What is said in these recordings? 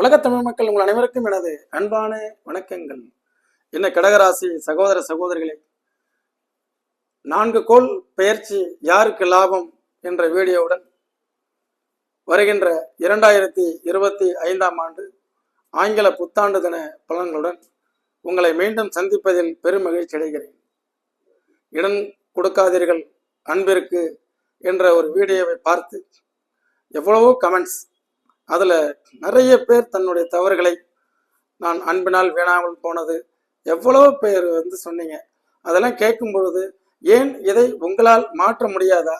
உலகத் தமிழ் மக்கள் உங்கள் அனைவருக்கும் எனது அன்பான வணக்கங்கள். என்ன கடகராசி சகோதர சகோதரிகளே நான்கு கோள் பெயர்ச்சி யாருக்கு லாபம் என்ற வீடியோவுடன் வருகின்ற இரண்டாயிரத்தி இருபத்தி ஐந்தாம் ஆண்டு ஆங்கில புத்தாண்டு தின பலன்களுடன் உங்களை மீண்டும் சந்திப்பதில் பெரும் மகிழ்ச்சி அடைகிறேன். இடம் கொடுக்காதீர்கள் அன்பிற்கு என்ற ஒரு வீடியோவை பார்த்து எவ்வளவோ கமெண்ட்ஸ் அதில் நிறைய பேர் தன்னுடைய தவறுகளை நான் அன்பினால் வீணாமல் போனது. எவ்வளோ பேர் வந்து சொன்னீங்க. அதெல்லாம் கேட்கும் பொழுது ஏன் இதை உங்களால் மாற்ற முடியாதா?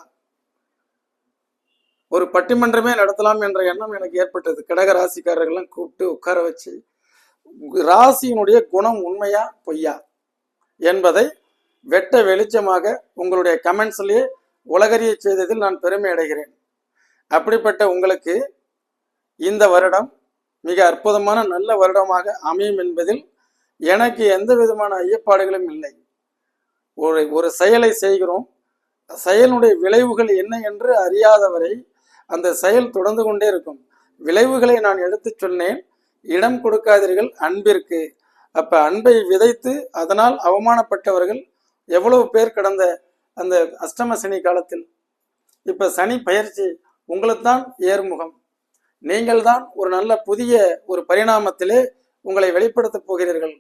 ஒரு பட்டிமன்றமே நடத்தலாம் என்ற எண்ணம் எனக்கு ஏற்பட்டது. கடக ராசிக்காரர்கள்லாம் கூப்பிட்டு உட்கார வச்சு ராசியினுடைய குணம் உண்மையா பொய்யா? என்பதை வெட்ட வெளிச்சமாக உங்களுடைய கமெண்ட்ஸ்லேயே உலகறிய செய்ததில் நான் பெருமை அடைகிறேன். அப்படிப்பட்ட உங்களுக்கு இந்த வருடம் மிக அற்புதமான நல்ல வருடமாக அமையும் என்பதில் எனக்கு எந்த விதமான ஐயப்பாடுகளும் இல்லை. ஒரு ஒரு செயலை செய்கிறோம். செயலுடைய விளைவுகள் என்ன என்று அறியாதவரை அந்த செயல் தொடர்ந்து கொண்டே இருக்கும். விளைவுகளை நான் எடுத்துச் சொன்னேன். இடம் கொடுக்காதீர்கள் அன்பிற்கு. அப்ப அன்பை விதைத்து அதனால் அவமானப்பட்டவர்கள் எவ்வளவு பேர் கடந்த அந்த அஷ்டம சனி காலத்தில். இப்ப சனி பயிற்சி உங்களுக்கு தான் ஏர்முகம் நீங்கள் தான் ஒரு நல்ல புதிய ஒரு பரிணாமத்திலே உங்களை வெளிப்படுத்தப் போகிறீர்கள்.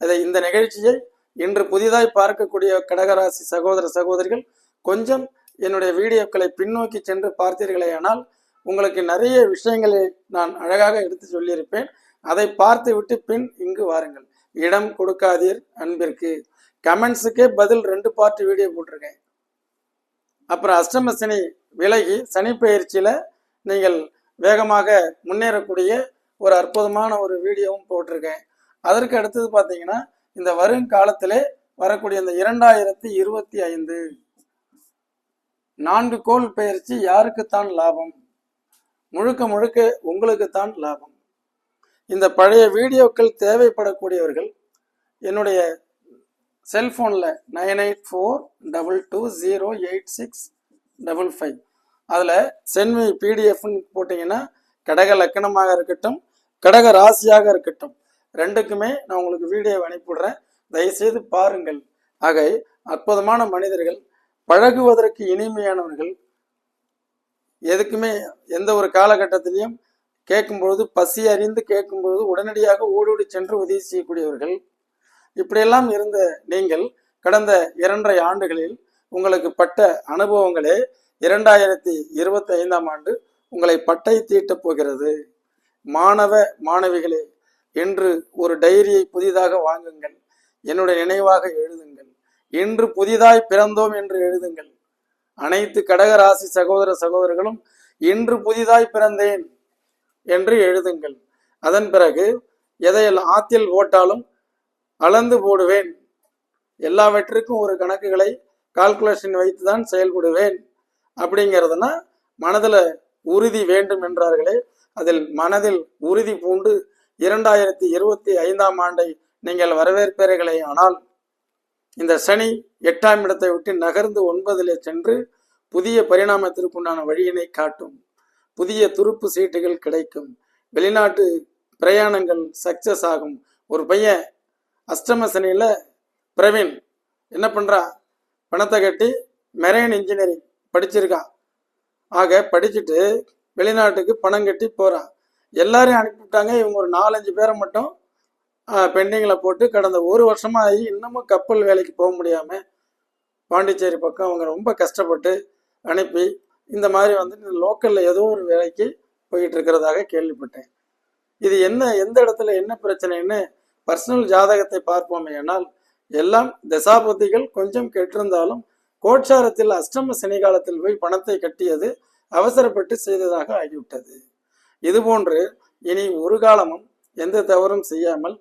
அதை இந்த நிகழ்ச்சியை இன்று புதிதாய் பார்க்கக்கூடிய கடகராசி சகோதர சகோதரிகள் கொஞ்சம் என்னுடைய வீடியோக்களை பின்னோக்கி சென்று பார்த்தீர்களே ஆனால் உங்களுக்கு நிறைய விஷயங்களை நான் அழகாக எடுத்து சொல்லியிருப்பேன். அதை பார்த்து விட்டு பின் இங்கு வாருங்கள். இடம் கொடுக்காதீர் அன்பிற்கு. கமெண்ட்ஸுக்கே பதில் ரெண்டு பார்ட் வீடியோ போட்டிருக்கேன். அப்புறம் அஷ்டம சனி விலகி சனி பயிற்சியில் நீங்கள் வேகமாக முன்னேறக்கூடிய ஒரு அற்புதமான ஒரு வீடியோவும் போட்டிருக்கேன். அதற்கு அடுத்தது பார்த்தீங்கன்னா இந்த வருங்காலத்திலே வரக்கூடிய இந்த இரண்டாயிரத்தி இருபத்தி ஐந்து நான்கு கோல் பயிற்சி யாருக்குத்தான் லாபம்? முழுக்க முழுக்க உங்களுக்குத்தான் லாபம். இந்த பழைய வீடியோக்கள் தேவைப்படக்கூடியவர்கள் என்னுடைய செல்ஃபோனில் nine eight four double two zero eight six double five அதில் சென்மி பிடிஎஃப்னு போட்டிங்கன்னா கடக லக்கணமாக இருக்கட்டும் கடக ராசியாக இருக்கட்டும். ரெண்டுக்குமே நான் உங்களுக்கு வீடியோ அனுப்பிவிடுறேன். தயவுசெய்து பாருங்கள். ஆக அற்புதமான மனிதர்கள் பழகுவதற்கு இனிமையானவர்கள் எதுக்குமே எந்த ஒரு காலகட்டத்திலையும் கேட்கும்பொழுது பசி அறிந்து கேட்கும்பொழுது உடனடியாக உடனடியாக ஓடோடி சென்று உதவி செய்யக்கூடியவர்கள். இப்படியெல்லாம் இருந்த நீங்கள் கடந்த இரண்டரை ஆண்டுகளில் உங்களுக்கு பட்ட அனுபவங்களே இரண்டாயிரத்தி இருபத்தி ஐந்தாம் ஆண்டு உங்களை பட்டை தீட்டப் போகிறது. மாணவ மாணவிகளே இன்று ஒரு டைரியை புதிதாக வாங்குங்கள். என்னுடைய நினைவாக எழுதுங்கள். இன்று புதிதாய் பிறந்தோம் என்று எழுதுங்கள். அனைத்து கடகராசி சகோதர சகோதரர்களும் இன்று புதிதாய் பிறந்தேன் என்று எழுதுங்கள். அதன் பிறகு எதையெல்லாம் ஆத்தில் ஓட்டாலும் அளந்து போடுவேன். எல்லாவற்றிற்கும் ஒரு கணக்குகளை கால்குலேஷன் வைத்து தான் செயல்படுவேன். அப்படிங்கிறதுனா மனதில் உறுதி வேண்டும் என்றார்களே. அதில் மனதில் உறுதி பூண்டு இரண்டாயிரத்தி இருபத்தி ஐந்தாம் ஆண்டை நீங்கள் வரவேற்பீர்களே. ஆனால் இந்த சனி எட்டாம் இடத்தை விட்டு நகர்ந்து ஒன்பதிலே சென்று புதிய பரிணாமத்திற்குண்டான வழியினை காட்டும். புதிய துருப்பு சீட்டுகள் கிடைக்கும். வெளிநாட்டு பிரயாணங்கள் சக்சஸ் ஆகும். ஒரு பையன் அஷ்டம சனியில் பிரவீன் என்ன பண்ணுறான் பணத்தை கட்டி மெரைன் இன்ஜினியரிங் படிச்சிருக்கான் ஆக படிச்சுட்டு வெளிநாட்டுக்கு பணம் கட்டி போகிறான் எல்லாரையும் அனுப்பிவிட்டாங்க. இவங்க ஒரு நாலஞ்சு பேரை மட்டும் பெண்டிங்கில் போட்டு கடந்த ஒரு வருஷமாக ஆகி இன்னமும் கப்பல் வேலைக்கு போக முடியாமல் பாண்டிச்சேரி பக்கம் அவங்க ரொம்ப கஷ்டப்பட்டு அனுப்பி இந்த மாதிரி வந்து லோக்கலில் ஏதோ ஒரு வேலைக்கு போயிட்டு இருக்கிறதாக கேள்விப்பட்டேன். இது என்ன எந்த இடத்துல என்ன பிரச்சனைன்னு பர்சனல் ஜாதகத்தை பார்ப்போமே ஆனால் எல்லாம் தசாபதிகள் கொஞ்சம் கெட்டிருந்தாலும் கோட்சாரத்தில் அஷ்டம சனி காலத்தில் போய் பணத்தை கட்டியது அவசரப்பட்டு செய்ததாக ஆகிவிட்டது. இதுபோன்று இனி ஒரு காலமும் எந்த தவறும் செய்யாமல்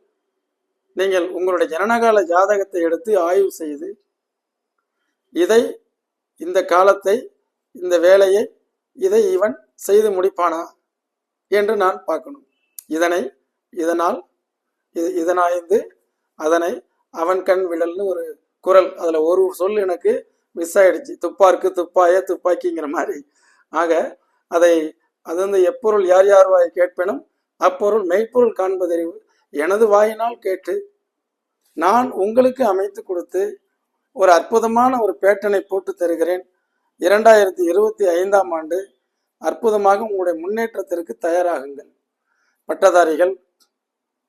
நீங்கள் உங்களுடைய ஜனனகால ஜாதகத்தை எடுத்து ஆய்வு செய்து இதை இந்த காலத்தை இந்த வேலையை இதை இவன் செய்து முடிப்பானா என்று நான் பார்க்கணும். இதனை இதனால் இது இதனாய்ந்து அதனை அவன் கண் விழல்னு ஒரு குரல் அதில் ஒரு சொல் எனக்கு மிஸ் ஆயிடுச்சு. துப்பாருக்கு துப்பாய துப்பாக்கிங்கிற மாதிரி. ஆக அதை அது வந்து எப்பொருள் யார் யார் வாய் கேட்பேனும் அப்பொருள் மெய்ப்பொருள் காண்பதறிவு எனது வாயினால் கேட்டு நான் உங்களுக்கு அமைத்து கொடுத்து ஒரு அற்புதமான ஒரு பேட்டனை போட்டு தருகிறேன். இரண்டாயிரத்தி இருபத்தி ஐந்தாம் ஆண்டு அற்புதமாக உங்களுடைய முன்னேற்றத்திற்கு தயாராகுங்கள். பட்டதாரிகள்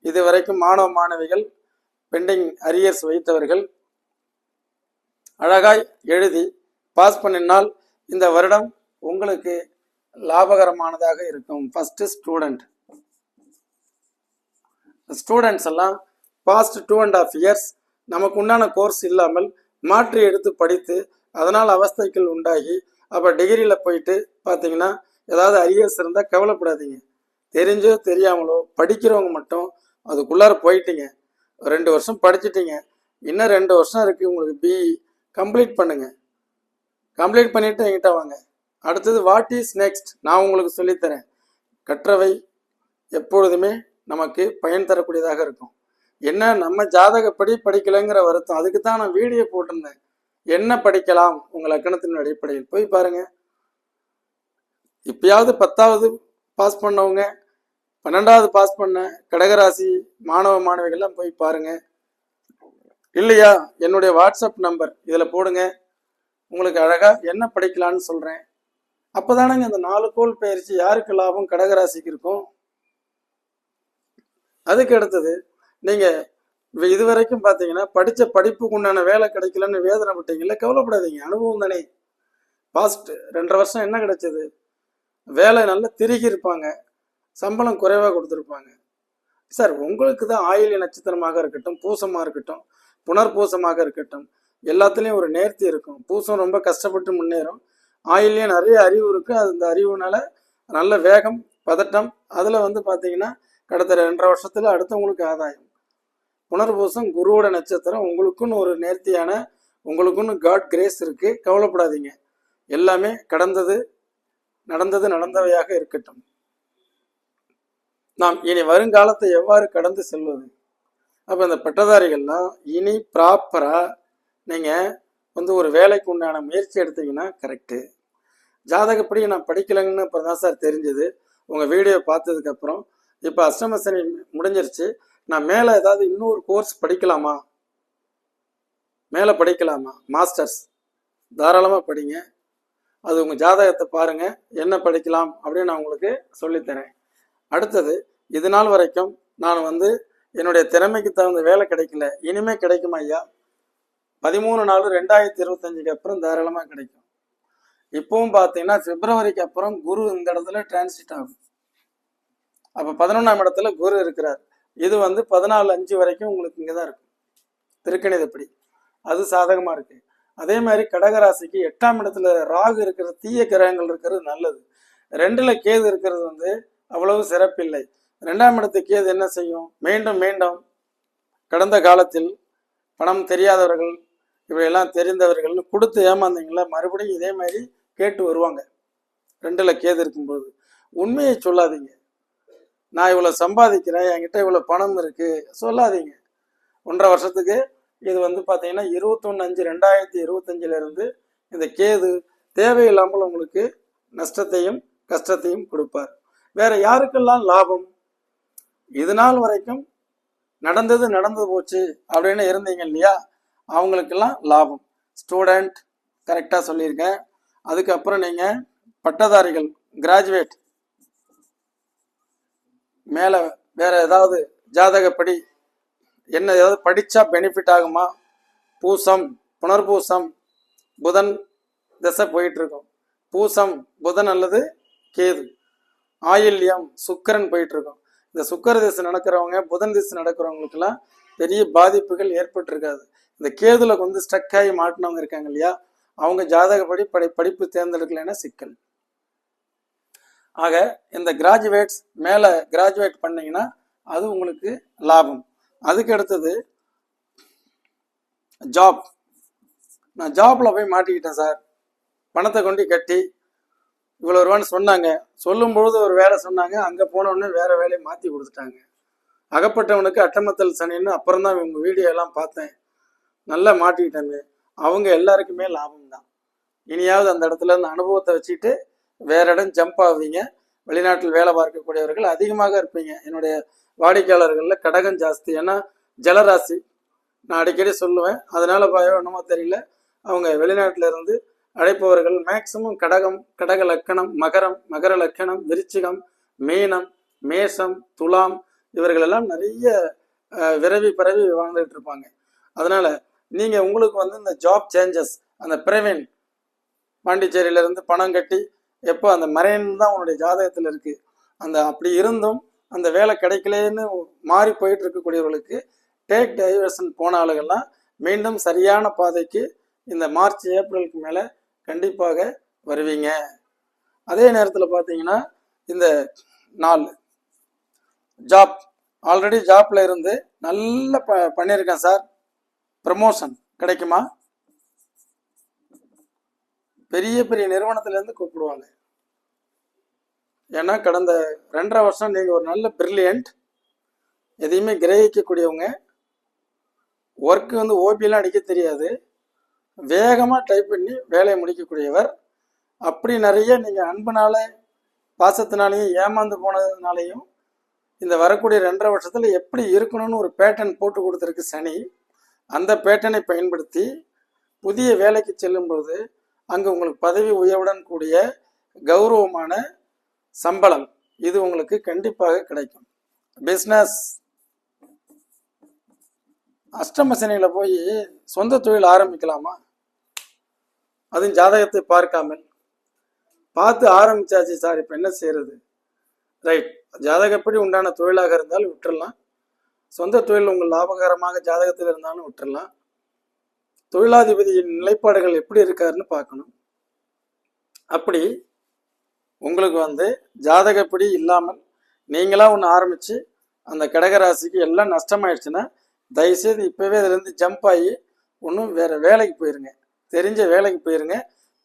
இதுவரைக்கும் மாணவ மாணவிகள் பெண்டிங் அரியர்ஸ் வைத்தவர்கள் அழகாய் எழுதி பாஸ் பண்ணினால் இந்த வருடம் உங்களுக்கு லாபகரமானதாக இருக்கும். ஃபர்ஸ்ட் ஸ்டூடெண்ட் ஸ்டூடெண்ட்ஸ் எல்லாம் past two and half years நமக்கு உண்டான கோர்ஸ் இல்லாமல் மாற்றி எடுத்து படித்து அதனால் அவஸ்தைகள் உண்டாகி அப்போ டிகிரியில் போயிட்டு பார்த்தீங்கன்னா ஏதாவது அரியர்ஸ் இருந்தால் கவலைப்படாதீங்க. தெரிஞ்சோ தெரியாமலோ படிக்கிறவங்க மட்டும் அதுக்குள்ளார போயிட்டீங்க. ரெண்டு வருஷம் படிச்சிட்டீங்க. இன்னும் ரெண்டு வருஷம் இருக்குது உங்களுக்கு பிஇ கம்ப்ளீட் பண்ணுங்க. கம்ப்ளீட் பண்ணிட்டு என்கிட்ட வாங்க. அடுத்தது வாட் இஸ் நெக்ஸ்ட் நான் உங்களுக்கு சொல்லித்தரேன். கற்றவை எப்பொழுதுமே நமக்கு பயன் தரக்கூடியதாக இருக்கும். என்ன? நம்ம ஜாதகப்படி படிக்கலைங்கிற வருத்தம். அதுக்கு தான் நான் வீடியோ போட்டிருந்தேன். என்ன படிக்கலாம்? உங்கள் லக்கணத்தின் அடிப்படையில். போய் பாருங்க. இப்பயாவது பத்தாவது பாஸ் பண்ணவங்க பன்னெண்டாவது பாஸ் பண்ண கடகராசி மாணவ மாணவிகள்லாம் போய் பாருங்கள் இல்லையா? என்னுடைய வாட்ஸ்அப் நம்பர். இதில் போடுங்க. உங்களுக்கு அழகாக என்ன படிக்கலான்னு சொல்கிறேன் அப்போ தானேங்க இந்த நாலு கோல் பயிற்சி யாருக்கு லாபம்? கடகராசிக்கு இருக்கும். அதுக்கு அடுத்தது நீங்கள் இது வரைக்கும் பார்த்தீங்கன்னா படித்த படிப்புக்கு உண்டான வேலை கிடைக்கலன்னு வேதனை விட்டீங்கல்ல கவலைப்படாதீங்க. அனுபவம் தானே. பாஸ்ட் ரெண்டரை வருஷம் என்ன கிடைச்சது? வேலை நல்லா திருகி இருப்பாங்க. சம்பளம் குறைவாக கொடுத்துருப்பாங்க. சார் உங்களுக்கு தான் ஆயில்ய நட்சத்திரமாக இருக்கட்டும் பூசமாக இருக்கட்டும் புனர்பூசமாக இருக்கட்டும். எல்லாத்துலேயும் ஒரு நேர்த்தி இருக்கும். பூசம் ரொம்ப கஷ்டப்பட்டு முன்னேறும். ஆயிலையும் நிறைய அறிவு இருக்குது அது அந்த அறிவுனால நல்ல வேகம் பதட்டம் அதில் வந்து பார்த்தீங்கன்னா கடந்த ரெண்டரை வருஷத்தில் அடுத்தவங்களுக்கு ஆதாயம். புனர்பூசம் குருவோட நட்சத்திரம். உங்களுக்குன்னு ஒரு நேர்த்தியான உங்களுக்குன்னு காட் கிரேஸ் இருக்குது கவலைப்படாதீங்க. எல்லாமே கடந்தது நடந்தது நடந்தவையாக இருக்கட்டும். நாம் இனி வருங்காலத்தை எவ்வாறு கடந்து செல்வது? அப்போ இந்த பட்டதாரிகள்லாம் இனி ப்ராப்பராக நீங்கள் வந்து ஒரு வேலைக்கு உண்டான முயற்சி எடுத்தீங்கன்னா கரெக்டு ஜாதகப்படி நான் படிக்கலைங்கன்னு இப்போ தான் சார் தெரிஞ்சது. உங்கள் வீடியோ பார்த்ததுக்கப்புறம் இப்போ அஷ்டம சனி முடிஞ்சிருச்சு. நான் மேலே ஏதாவது இன்னொரு கோர்ஸ் படிக்கலாமா? மேலே படிக்கலாமா? மாஸ்டர்ஸ் தாராளமாக படிங்க. அது உங்கள் ஜாதகத்தை பாருங்கள் என்ன படிக்கலாம் அப்படின்னு நான் உங்களுக்கு சொல்லித்தரேன். அடுத்தது இது நாள் வரைக்கும் நான் வந்து என்னுடைய திறமைக்கு தகுந்த வேலை கிடைக்கல. இனிமே கிடைக்குமா ஐயா? பதிமூணு நாலு ரெண்டாயிரத்தி இருபத்தஞ்சுக்கு அப்புறம் தாராளமாக கிடைக்கும். இப்பவும் பார்த்தீங்கன்னா பிப்ரவரிக்கு அப்புறம் குரு இந்த இடத்துல டிரான்சிட் ஆகும். அப்போ பதினொன்றாம் இடத்துல குரு இருக்கிறார். இது வந்து பதினாலு அஞ்சு வரைக்கும் உங்களுக்கு இங்கே தான் இருக்கும் திருக்கணிதப்படி அது சாதகமாக இருக்கு. அதே மாதிரி கடகராசிக்கு எட்டாம் இடத்துல ராகு இருக்கிற தீய கிரகங்கள் இருக்கிறது நல்லது. ரெண்டுல கேது இருக்கிறது வந்து அவ்வளவு சிறப்பில்லை. ரெண்டாம் இடத்துக்கு கேது என்ன செய்யும்? மீண்டும் மீண்டும் கடந்த காலத்தில் பணம் தெரியாதவர்கள் இவையெல்லாம் தெரிந்தவர்கள் கொடுத்து ஏமாந்தீங்களா? மறுபடியும் இதே மாதிரி கேட்டு வருவாங்க. ரெண்டுல கேது இருக்கும்போது. உண்மையை சொல்லாதீங்க. நான் இவ்வளோ சம்பாதிக்கிறேன் என்கிட்ட இவ்வளோ பணம் இருக்கு சொல்லாதீங்க. ஒன்றரை வருஷத்துக்கு இது வந்து பார்த்தீங்கன்னா இருபத்தொன்று அஞ்சு ரெண்டாயிரத்தி இருபத்தஞ்சில இருந்து இந்த கேது தேவையில்லாமல் உங்களுக்கு நஷ்டத்தையும் கஷ்டத்தையும் கொடுப்பார். வேற யாருக்கெல்லாம் லாபம்? இது நாள் வரைக்கும் நடந்தது நடந்து போச்சு அப்படின்னு இருந்தீங்க இல்லையா? அவங்களுக்கெல்லாம் லாபம். ஸ்டூடெண்ட் கரெக்டாக சொல்லியிருக்கேன். அதுக்கப்புறம் நீங்கள் பட்டதாரிகள் கிராஜுவேட். மேலே வேற ஏதாவது ஜாதகப்படி என்ன ஏதாவது படித்தா பெனிஃபிட் ஆகுமா? பூசம் புனர்பூசம் புதன் திசை போயிட்டுருக்கோம். பூசம் புதன் அல்லது கேது. ஆயில்யம் சுக்கிரன் போயிட்டுருக்கோம். இந்த சுக்கர திசை நடக்கிறவங்க புதன் திசை நடக்கிறவங்களுக்கெல்லாம் பெரிய பாதிப்புகள் ஏற்பட்டிருக்காது. இந்த கேதுல வந்து ஸ்டக் ஆகி மாட்டினவங்க இருக்காங்க இல்லையா? அவங்க ஜாதகப்படி படி படிப்பு தேர்ந்தெடுக்கலைன்னா சிக்கல். ஆக இந்த கிராஜுவேட்ஸ் மேலே கிராஜுவேட் பண்ணீங்கன்னா அது உங்களுக்கு லாபம். அதுக்கு அடுத்தது ஜாப் நான் ஜாப்ல போய் மாட்டிக்கிட்டேன் சார். பணத்தை கொண்டு கட்டி இவ்வளோ ரூபான்னு சொன்னாங்க. சொல்லும்பொழுது ஒரு வேலை சொன்னாங்க. அங்கே போனவுடனே வேறு வேலையை மாற்றி கொடுத்துட்டாங்க. அகப்பட்டவனுக்கு அட்டமத்தல் சனின்னு அப்புறம் தான் இவங்க வீடியோ எல்லாம் பார்த்தேன். நல்லா மாட்டிக்கிட்டாங்க. அவங்க எல்லாருக்குமே லாபம் தான். இனியாவது அந்த இடத்துல அந்த அனுபவத்தை வச்சுட்டு வேற இடம் ஜம்ப் ஆவீங்க வெளிநாட்டில் வேலை பார்க்கக்கூடியவர்கள் அதிகமாக இருப்பீங்க. என்னுடைய வாடிக்கையாளர்களில் கடகம் ஜாஸ்தி. ஏன்னா ஜலராசி. நான் அடிக்கடி சொல்லுவேன். அதனால் பயம் என்னமோ தெரியல. அவங்க வெளிநாட்டில் இருந்து அழைப்பவர்கள் மேக்சிமம் கடகம் கடக லக்கணம் மகரம் மகர லக்கணம் விருச்சிகம் மீனம் மேஷம் துலாம் இவர்களெல்லாம் நிறைய விரவி பரவி வாழ்ந்துட்டு இருப்பாங்க. அதனால நீங்க உங்களுக்கு வந்து இந்த ஜாப் சேஞ்சஸ் அந்த பிரவீன் பாண்டிச்சேரியில இருந்து பணம் கட்டி எப்போ அந்த மறைன் தான் உன்னுடைய ஜாதகத்தில் இருக்கு. அந்த அப்படி இருந்தும் அந்த வேலை கிடைக்கலன்னு மாறி போயிட்டு இருக்கக்கூடியவர்களுக்கு டேக் டைவர்ஷன் போன ஆளுகள்லாம் மீண்டும் சரியான பாதைக்கு இந்த மார்ச் ஏப்ரலுக்கு மேலே கண்டிப்பாக வருவீங்க. அதே நேரத்தில் பார்த்தீங்கன்னா இந்த நாள் ஜாப் ஆல்ரெடி ஜாப்ல இருந்து நல்ல ப பண்ணியிருக்கேன் சார் ப்ரமோஷன் கிடைக்குமா? பெரிய பெரிய நிறுவனத்திலேருந்து கூப்பிடுவாங்க. ஏன்னா கடந்த ரெண்டரை வருஷம் நீங்கள் ஒரு நல்ல பிரில்லியன்ட் எதையுமே கிரகிக்கக்கூடியவங்க. ஒர்க்கு வந்து ஓபியெல்லாம் அடிக்க தெரியாது. வேகமாக டைப் பண்ணி வேலையை முடிக்கக்கூடியவர். அப்படி நிறைய நீங்கள் அன்புனால பாசத்தினாலையும் ஏமாந்து போனதுனாலையும் இந்த வரக்கூடிய ரெண்டரை வருஷத்தில் எப்படி இருக்கணும்னு ஒரு பேட்டர்ன் போட்டு கொடுத்துருக்கு சனி. அந்த பேட்டர்னை பயன்படுத்தி புதிய வேலைக்கு செல்லும்பொழுது அங்கே உங்களுக்கு பதவி உயர்வுடன் கூடிய கௌரவமான சம்பளம் இது உங்களுக்கு கண்டிப்பாக கிடைக்கும். பிஸ்னஸ் அஷ்டமசனையில் போய் சொந்த தொழில் ஆரம்பிக்கலாமா? அதுவும் ஜாதகத்தை பார்க்காமல். பார்த்து ஆரம்பிச்சாச்சு சார் இப்போ என்ன செய்யறது ரைட் ஜாதகப்படி உண்டான தொழிலாக இருந்தாலும் விட்டுறலாம். சொந்த தொழில் உங்கள் லாபகரமாக ஜாதகத்தில் இருந்தாலும் விட்டுறலாம். தொழிலாதிபதியின் நிலைப்பாடுகள் எப்படி இருக்காருன்னு பார்க்கணும். அப்படி உங்களுக்கு வந்து ஜாதகப்படி இல்லாமல் நீங்களாக ஒன்று ஆரம்பித்து அந்த கடகராசிக்கு எல்லாம் நஷ்டமாயிடுச்சுன்னா தயவுசெய்து இப்போவே இதுலேருந்து ஜம்ப் ஆகி ஒன்றும் வேறு வேலைக்கு போயிருங்க. தெரிஞ்ச வேலைக்கு போயிருங்க.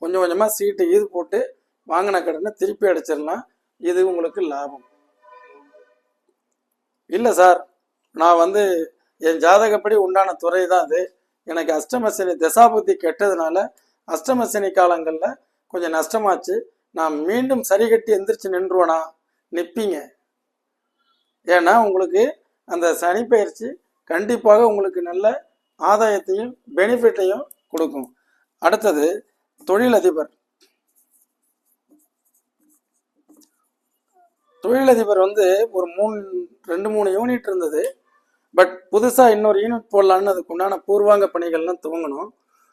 கொஞ்சம் கொஞ்சமாக சீட்டு இது போட்டு வாங்கின கடனை திருப்பி அடைச்சிடலாம். இது உங்களுக்கு லாபம். இல்லை சார் நான் வந்து என் ஜாதகப்படி உண்டான துறை தான் அது. எனக்கு அஷ்டமசனி தசாபுத்தி கெட்டதுனால அஷ்டமசனி காலங்களில் கொஞ்சம் நஷ்டமாச்சு. நான் மீண்டும் சரி கட்டி எந்திரிச்சு நின்றுவேனா? நிற்பீங்க ஏன்னா உங்களுக்கு அந்த சனி பயிற்சி கண்டிப்பாக உங்களுக்கு நல்ல ஆதாயத்தையும் பெனிஃபிட்டையும் கொடுக்கும். அடுத்தது தொழிலதிபர். தொழிலதிபர் வந்து ஒரு மூணு ரெண்டு மூணு யூனிட் இருந்தது. பட் புதுசாக இன்னொரு யூனிட் போடலான்னு அதுக்கு உண்டான பூர்வாங்க பணிகள்லாம் துவங்கணும்.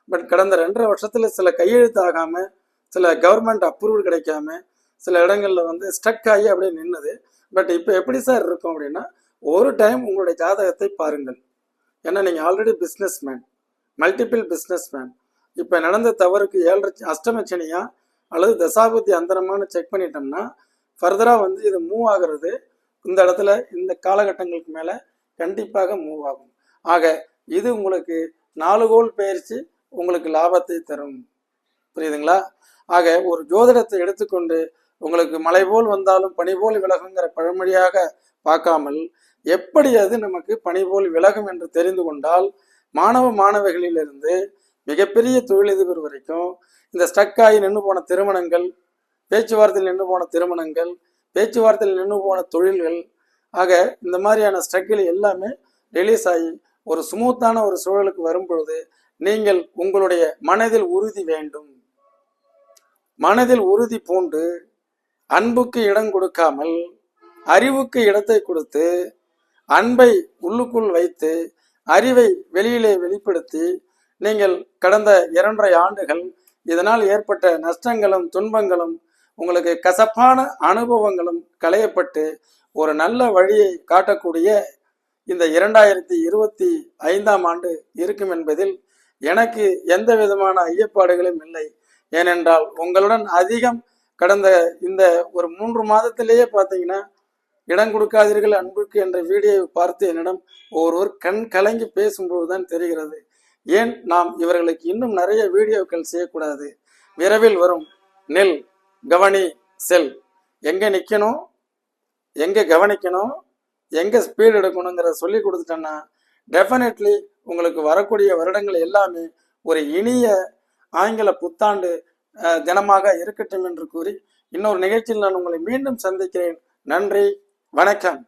பட் கடந்த ரெண்டரை வருஷத்தில் சில கையெழுத்து ஆகாமல் சில கவர்மெண்ட் அப்ரூவல் கிடைக்காம சில இடங்களில் வந்து ஸ்டக் ஆகி அப்படியே நின்னது. பட் இப்போ எப்படி சார் இருக்கும் அப்படின்னா ஒரு டைம் உங்களுடைய ஜாதகத்தை பாருங்கள். ஏன்னா நீங்கள் already business man multiple business man இப்போ நடந்த தவறுக்கு ஏழரை அஷ்டமச்சனியா அல்லது தசாபுத்தி அந்தரமானு செக் பண்ணிட்டோம்னா ஃபர்தராக வந்து இது மூவ் ஆகிறது இந்த இடத்துல இந்த காலகட்டங்களுக்கு மேலே கண்டிப்பாக மூவ் ஆகும். ஆக இது உங்களுக்கு நாலு கோல் பயிற்சி உங்களுக்கு லாபத்தை தரும். புரியுதுங்களா? ஆக ஒரு ஜோதிடத்தை எடுத்துக்கொண்டு உங்களுக்கு மலை போல் வந்தாலும் பனி போல் விலகுங்கிற பழமொழியாக பார்க்காமல் எப்படி அது நமக்கு பணிபோல் விலகும் என்று தெரிந்து கொண்டால் மாணவ மாணவிகளிலிருந்து மிகப்பெரிய தொழிலதிபர் வரைக்கும் இந்த ஸ்டக்காகி ஆகி நின்று போன திருமணங்கள் பேச்சுவார்த்தையில் நின்று போன திருமணங்கள் பேச்சுவார்த்தையில் நின்று போன தொழில்கள் ஆக இந்த மாதிரியான ஸ்ட்ரகிள் எல்லாமே ரிலீஸ் ஆகி ஒரு சுமூத்தான ஒரு சூழலுக்கு வரும்பொழுது நீங்கள் உங்களுடைய மனதில் உறுதி வேண்டும். மனதில் உறுதி பூண்டு அன்புக்கு இடம் கொடுக்காமல் அறிவுக்கு இடத்தை கொடுத்து அன்பை உள்ளுக்குள் வைத்து அறிவை வெளியிலே வெளிப்படுத்தி நீங்கள் கடந்த இரண்டரை ஆண்டுகள் இதனால் ஏற்பட்ட நஷ்டங்களும் துன்பங்களும் உங்களுக்கு கசப்பான அனுபவங்களும் களையப்பட்டு ஒரு நல்ல வழியை காட்டக்கூடிய இந்த இரண்டாயிரத்தி இருபத்தி ஐந்தாம் ஆண்டு இருக்கும் என்பதில் எனக்கு எந்த விதமான ஐயப்பாடுகளும் இல்லை. ஏனென்றால் உங்களுடன் அதிகம் கடந்த இந்த ஒரு மூன்று மாதத்திலேயே பார்த்தீங்கன்னா இடம் கொடுக்காதீர்கள் அன்புக்கு என்ற வீடியோவை பார்த்து என்னிடம் ஒருவர் கண் கலங்கி பேசும்போது தான் தெரிகிறது. ஏன்? நாம் இவர்களுக்கு இன்னும் நிறைய வீடியோக்கள் செய்யக்கூடாது. விரைவில் வரும். நெல். கவனி. செல். எங்கே நிற்கணும் எங்கே கவனிக்கணும்? எங்கே ஸ்பீடு எடுக்கணுங்கிறத சொல்லி கொடுத்துட்டேன்னா டெஃபினெட்லி உங்களுக்கு வரக்கூடிய வருடங்கள் எல்லாமே ஒரு இனிய ஆங்கில புத்தாண்டு தினமாக இருக்கட்டும் என்று கூறி இன்னொரு நிகழ்ச்சியில் நான் உங்களை மீண்டும் சந்திக்கிறேன். நன்றி. வணக்கம்.